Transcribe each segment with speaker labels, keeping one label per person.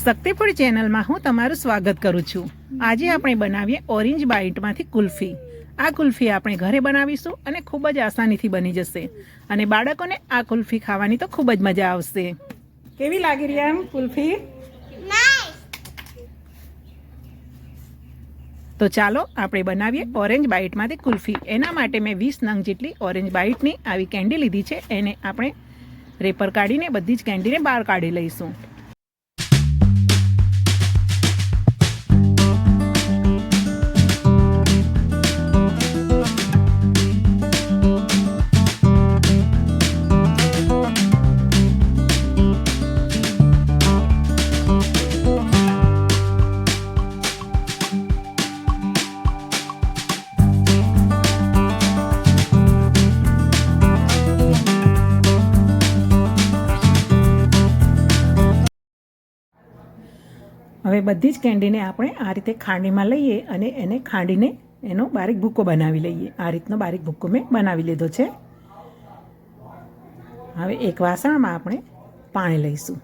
Speaker 1: શક્તિફૂડ ચેનલમાં હું તમારું સ્વાગત કરું છું. આજે આપણે બનાવીએ ઓરેન્જ બાઇટમાંથી કુલ્ફી. આ કુલ્ફી આપણે ઘરે બનાવીશું અને ખૂબ જ આસાનીથી બની જશે. અને બાળકોને આ કુલ્ફી ખાવાની તો ખૂબ જ મજા આવશે. કેવી લાગી રહી એમ કુલ્ફી? તો ચાલો આપણે બનાવીએ ઓરેન્જ બાઇટમાંથી કુલ્ફી. એના માટે મેં વીસ નંગ જેટલી ઓરેન્જ બાઇટની આવી કેન્ડી લીધી છે. એને આપણે રેપર કાઢીને બધી જ કેન્ડીને બહાર કાઢી લઈશું. હવે બધી જ કેન્ડીને આપણે આ રીતે ખાંડીમાં લઈએ અને એને ખાંડીને એનો બારીક ભૂક્કો બનાવી લઈએ. આ રીતનો બારીક ભૂક્કો મેં બનાવી લીધો છે. હવે એક વાસણમાં આપણે પાણી લઈશું.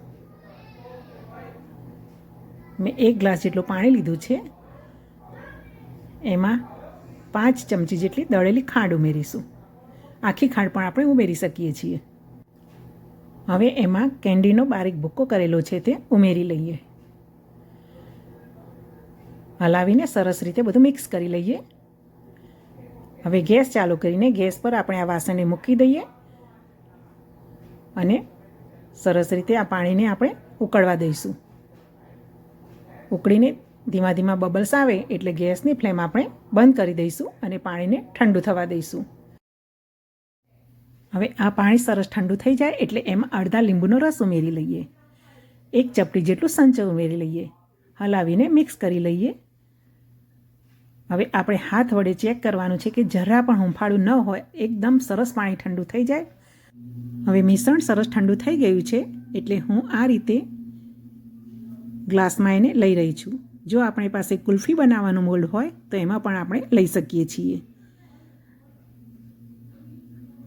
Speaker 1: મેં એક ગ્લાસ જેટલું પાણી લીધું છે. એમાં પાંચ ચમચી જેટલી દળેલી ખાંડ ઉમેરીશું. આખી ખાંડ પણ આપણે ઉમેરી શકીએ છીએ. હવે એમાં કેન્ડીનો બારીક ભૂક્કો કરેલો છે તે ઉમેરી લઈએ. હલાવીને સરસ રીતે બધું મિક્સ કરી લઈએ. હવે ગેસ ચાલુ કરીને ગેસ પર આપણે આ વાસણને મૂકી દઈએ. અને સરસ રીતે આ પાણીને આપણે ઉકળવા દઈશું. ઉકળીને ધીમા ધીમા બબલ્સ આવે એટલે ગેસની ફ્લેમ આપણે બંધ કરી દઈશું અને પાણીને ઠંડુ થવા દઈશું. હવે આ પાણી સરસ ઠંડુ થઈ જાય એટલે એમાં અડધા લીંબુનો રસ ઉમેરી લઈએ. એક ચપટી જેટલું સંચ ઉમેરી લઈએ. હલાવીને મિક્સ કરી લઈએ. હવે આપણે હાથ વડે ચેક કરવાનું છે કે જરા પણ હુંફાળું ન હોય, એકદમ સરસ પાણી ઠંડુ થઈ જાય. હવે મિશ્રણ સરસ ઠંડુ થઈ ગયું છે, એટલે હું આ રીતે ગ્લાસમાં એને લઈ રહી છું. જો આપણી પાસે કુલ્ફી બનાવવાનું મોલ્ડ હોય, તો એમાં પણ આપણે લઈ શકીએ છીએ.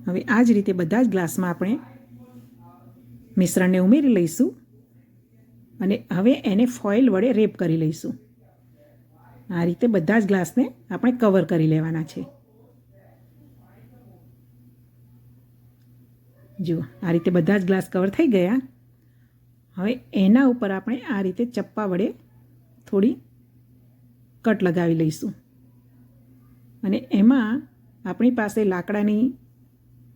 Speaker 1: હવે આ જ રીતે બધા જ ગ્લાસમાં આપણે મિશ્રણને ઉમેરી લઈશું. અને હવે એને ફોઇલ વડે રેપ કરી લઈશું. આ રીતે બધા જ ગ્લાસને આપણે કવર કરી લેવાના છે. જુઓ, આ રીતે બધા જ ગ્લાસ કવર થઈ ગયા. હવે એના ઉપર આપણે આ રીતે ચપ્પા વડે થોડી કટ લગાવી લઈશું. અને એમાં આપણી પાસે લાકડાની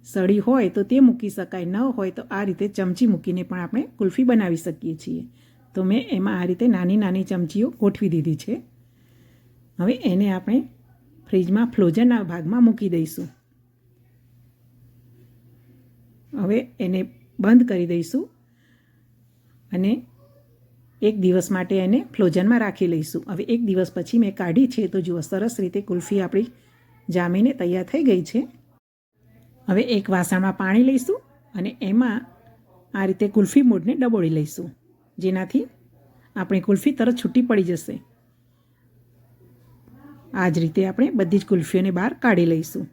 Speaker 1: સળી હોય તો તે મૂકી શકાય, ન હોય તો આ રીતે ચમચી મૂકીને પણ આપણે કુલ્ફી બનાવી શકીએ છીએ. તો મેં એમાં આ રીતે નાની નાની ચમચીઓ ગોઠવી દીધી છે. હવે એને આપણે ફ્રીજમાં ફ્લોઝનના ભાગમાં મૂકી દઈશું. હવે એને બંધ કરી દઈશું અને એક દિવસ માટે એને ફ્લોઝનમાં રાખી લઈશું. હવે એક દિવસ પછી મેં કાઢી છે, તો જુઓ, સરસ રીતે કુલ્ફી આપણી જામીને તૈયાર થઈ ગઈ છે. હવે એક વાસણમાં પાણી લઈશું અને એમાં આ રીતે કુલ્ફી મૂળને ડબોળી લઈશું. જેનાથી આપણી કુલ્ફી તરત છૂટી પડી જશે. આ જ રીતે આપણે બધી જ કુલ્ફીઓને બહાર કાઢી લઈશું.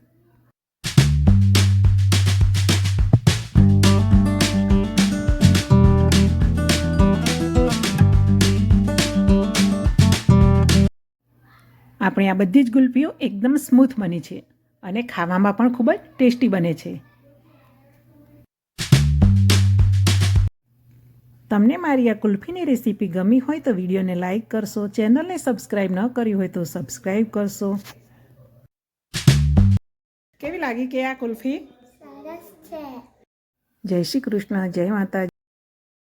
Speaker 1: આપણે આ બધી જ ગુલ્ફીઓ એકદમ સ્મૂથ બની છે અને ખાવામાં પણ ખૂબ જ ટેસ્ટી બને છે. તમને મારી આ કુલ્ફીની રેસીપી ગમી હોય તો વિડીયોને લાઇક કરશો ચેનલને સબસ્ક્રાઈબ ન કરી હોય તો સબસ્ક્રાઈબ કરશો. કેવી લાગી કે આ કુલ્ફી? જય શ્રી કૃષ્ણ જય માતાજી.